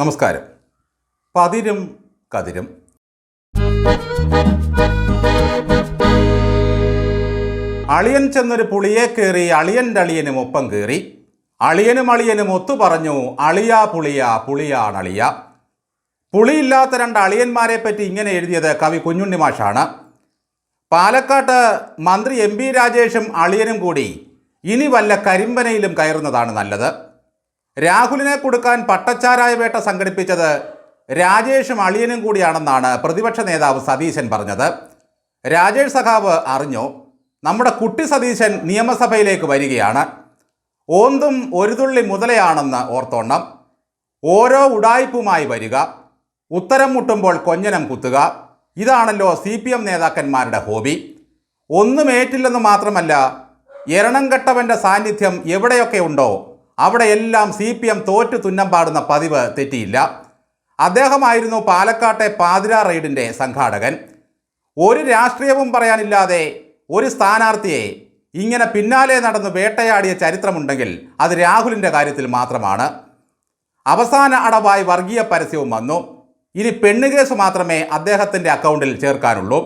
നമസ്കാരം. പതിരും കതിരും. അളിയൻ ചെന്നൊരു പുളിയെ കയറി അളിയന്റെ അളിയനും ഒപ്പം കയറി അളിയനും അളിയനും ഒത്തു പറഞ്ഞു അളിയ പുളിയ പുളിയാണളിയ. പുളിയില്ലാത്ത രണ്ട് അളിയന്മാരെ പറ്റി ഇങ്ങനെ എഴുതിയത് കവി കുഞ്ഞുണ്ണി മാഷാണ്. പാലക്കാട്ട് മന്ത്രി എം പി രാജേഷും അളിയനും കൂടി ഇനി വല്ല കരിമ്പനയിലും കയറുന്നതാണ് നല്ലത്. രാഹുലിനെ കൊടുക്കാൻ പട്ടച്ചാരായ വേട്ട സംഘടിപ്പിച്ചത് രാജേഷും അളിയനും കൂടിയാണെന്നാണ് പ്രതിപക്ഷ നേതാവ് സതീശൻ പറഞ്ഞത്. രാജേഷ് സഖാവ് അറിഞ്ഞു നമ്മുടെ കുട്ടി സതീശൻ നിയമസഭയിലേക്ക് വരികയാണ്. ഓന്തും ഒരു തുള്ളി മുതലയാണെന്ന് ഓർത്തോണം. ഓരോ ഉടായ്പുമായി വരിക. ഉത്തരം മുട്ടുമ്പോൾ കൊഞ്ഞനം കുത്തുക. ഇതാണല്ലോ സി പി എം നേതാക്കന്മാരുടെ ഹോബി. ഒന്നും ഏറ്റില്ലെന്ന് മാത്രമല്ല എരണം കെട്ടവന്റെ സാന്നിധ്യം എവിടെയൊക്കെ ഉണ്ടോ അവിടെയെല്ലാം സി പി എം തോറ്റു തുന്നം പാടുന്ന പതിവ് തെറ്റിയില്ല. അദ്ദേഹമായിരുന്നു പാലക്കാട്ടെ പാതിര റെയ്ഡിന്റെ സംഘാടകൻ. ഒരു രാഷ്ട്രീയവും പറയാനില്ലാതെ ഒരു സ്ഥാനാർത്ഥിയെ ഇങ്ങനെ പിന്നാലെ നടന്ന് വേട്ടയാടിയ ചരിത്രമുണ്ടെങ്കിൽ അത് രാഹുലിന്റെ കാര്യത്തിൽ മാത്രമാണ്. അവസാന അടവായി വർഗീയ പരസ്യവും വന്നു. ഇനി പെണ്ണുകേസ് മാത്രമേ അദ്ദേഹത്തിന്റെ അക്കൗണ്ടിൽ ചേർക്കാനുള്ളൂ.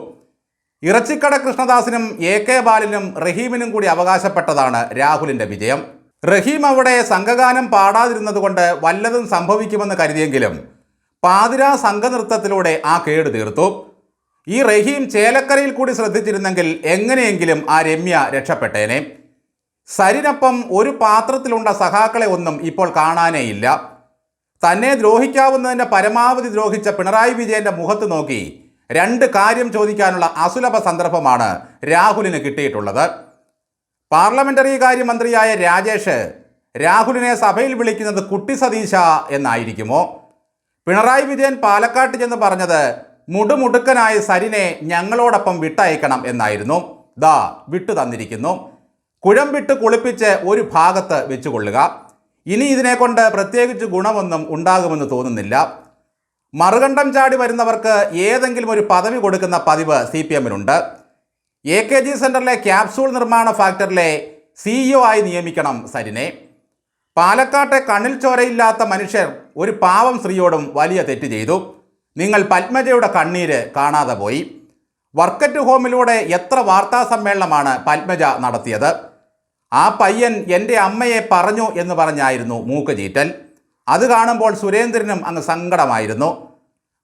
ഇറച്ചിക്കട കൃഷ്ണദാസിനും എ കെ ബാലിനും റഹീമിനും കൂടി അവകാശപ്പെട്ടതാണ് രാഹുലിന്റെ വിജയം. റഹീം അവിടെ സംഘഗാനം പാടാതിരുന്നതുകൊണ്ട് വല്ലതും സംഭവിക്കുമെന്ന് കരുതിയെങ്കിലും പാതിരാ സംഘനൃത്തത്തിലൂടെ ആ കേട് തീർത്തു. ഈ റഹീം ചേലക്കരയിൽ കൂടി ശ്രദ്ധിച്ചിരുന്നെങ്കിൽ എങ്ങനെയെങ്കിലും ആ രമ്യ രക്ഷപ്പെട്ടേനെ. സരിനൊപ്പം ഒരു പാത്രത്തിലുണ്ട സഹാക്കളെ ഒന്നും ഇപ്പോൾ കാണാനേ ഇല്ല. തന്നെ ദ്രോഹിക്കാവുന്നതിന്റെ പരമാവധി ദ്രോഹിച്ച പിണറായി വിജയന്റെ മുഖത്ത് നോക്കി രണ്ട് കാര്യം ചോദിക്കാനുള്ള അസുലഭ സന്ദർഭമാണ് രാഹുലിന് കിട്ടിയിട്ടുള്ളത്. പാർലമെന്ററി കാര്യമന്ത്രിയായ രാജേഷ് രാഹുലിനെ സഭയിൽ വിളിക്കുന്നത് കുട്ടി സതീശ എന്നായിരിക്കുമോ? പിണറായി വിജയൻ പാലക്കാട്ട് ചെന്ന് പറഞ്ഞത് മുടുമുടുക്കനായ സരിനെ ഞങ്ങളോടൊപ്പം വിട്ടയക്കണം എന്നായിരുന്നു. ദാ വിട്ടു തന്നിരിക്കുന്നു. കുഴം വിട്ട് കുളിപ്പിച്ച് ഒരു ഭാഗത്ത് വെച്ചുകൊള്ളുക. ഇനി ഇതിനെക്കൊണ്ട് പ്രത്യേകിച്ച് ഗുണമൊന്നും ഉണ്ടാകുമെന്ന് തോന്നുന്നില്ല. മറുകണ്ഠം ചാടി വരുന്നവർക്ക് ഏതെങ്കിലും ഒരു പദവി കൊടുക്കുന്ന പതിവ് സി പി എമ്മിനുണ്ട്. എ കെ ജി സെന്ററിലെ ക്യാപ്സൂൾ നിർമ്മാണ ഫാക്ടറിയിലെ സിഇഒ ആയി നിയമിക്കണം സരിനെ. പാലക്കാട്ടെ കണ്ണിൽ ചോരയില്ലാത്ത മനുഷ്യർ ഒരു പാവം സ്ത്രീയോടും വലിയ തെറ്റ് ചെയ്തു. നിങ്ങൾ പത്മജയുടെ കണ്ണീര് കാണാതെ പോയി. വർക്കറ്റ് ഹോമിലൂടെ എത്ര വാർത്താ സമ്മേളനമാണ് പത്മജ നടത്തിയത്? ആ പയ്യൻ എന്റെ അമ്മയെ പറഞ്ഞു എന്ന് പറഞ്ഞായിരുന്നു മൂക്ക് ചീറ്റൽ. അത് കാണുമ്പോൾ സുരേന്ദ്രനും അങ്ങ് സങ്കടമായിരുന്നു.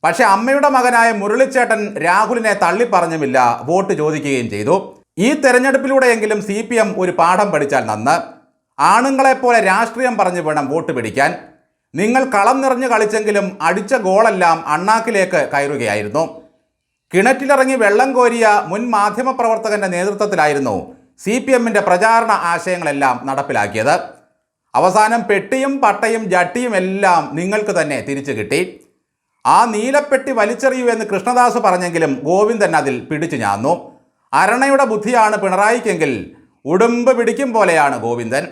പക്ഷെ അമ്മയുടെ മകനായ മുരളിച്ചേട്ടൻ രാഹുലിനെ തള്ളിപ്പറഞ്ഞുമില്ല വോട്ട് ചോദിക്കുകയും ചെയ്തു. ഈ തെരഞ്ഞെടുപ്പിലൂടെയെങ്കിലും സി പി എം ഒരു പാഠം പഠിച്ചാൽ നന്ന്. ആണുങ്ങളെപ്പോലെ രാഷ്ട്രീയം പറഞ്ഞു വേണം വോട്ട് പിടിക്കാൻ. നിങ്ങൾ കളം നിറഞ്ഞു കളിച്ചെങ്കിലും അടിച്ച ഗോളെല്ലാം അണ്ണാക്കിലേക്ക് കയറുകയായിരുന്നു. കിണറ്റിലിറങ്ങി വെള്ളം കോരിയ മുൻ മാധ്യമ പ്രവർത്തകന്റെ നേതൃത്വത്തിലായിരുന്നു സി പി എമ്മിന്റെ പ്രചാരണ ആശയങ്ങളെല്ലാം നടപ്പിലാക്കിയത്. അവസാനം പെട്ടിയും പട്ടയും ജട്ടിയും എല്ലാം നിങ്ങൾക്ക് തന്നെ തിരിച്ചു കിട്ടി. ആ നീലപ്പെട്ടി വലിച്ചെറിയൂ എന്ന് കൃഷ്ണദാസ് പറഞ്ഞെങ്കിലും ഗോവിന്ദൻ അതിൽ പിടിച്ചു ഞാന്നു. അരണയുടെ ബുദ്ധിയാണ് പിണറായിക്കെങ്കിൽ ഉടുമ്പ് പിടിക്കും പോലെയാണ് ഗോവിന്ദൻ.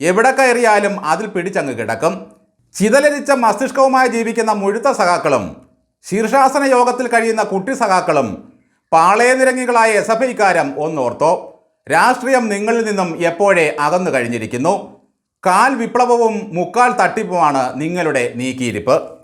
എവിടെ കയറിയാലും അതിൽ പിടിച്ചങ്ങ് കിടക്കും. ചിതലരിച്ച മസ്തിഷ്കവുമായി ജീവിക്കുന്ന മുഴുത്ത സഖാക്കളും ശീർഷാസന യോഗത്തിൽ കഴിയുന്ന കുട്ടി സഖാക്കളും പാളയനിരങ്ങികളായ എസ് എഫ് ഐക്കാരം ഒന്നോർത്തോ രാഷ്ട്രീയം നിങ്ങളിൽ നിന്നും എപ്പോഴേ അകന്നു കഴിഞ്ഞിരിക്കുന്നു. കാൽ വിപ്ലവവും മുക്കാൽ തട്ടിപ്പുമാണ് നിങ്ങളുടെ നീക്കിയിരിപ്പ്.